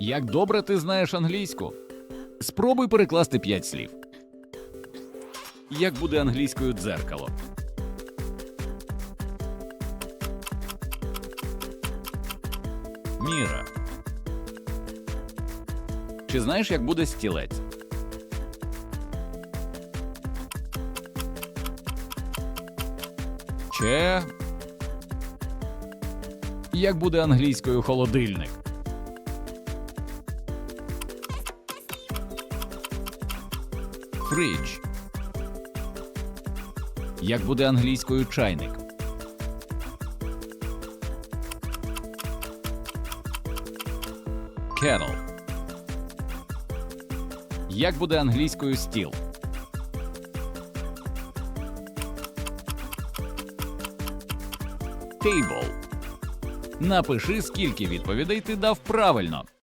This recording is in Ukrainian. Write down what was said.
Як добре ти знаєш англійську? Спробуй перекласти п'ять слів. Як буде англійською дзеркало? Міра. Чи знаєш, як буде стілець? Че. Як буде англійською холодильник? Фридж. Як буде англійською чайник? Kettle. Як буде англійською стіл? Table. Напиши, скільки відповідей ти дав правильно.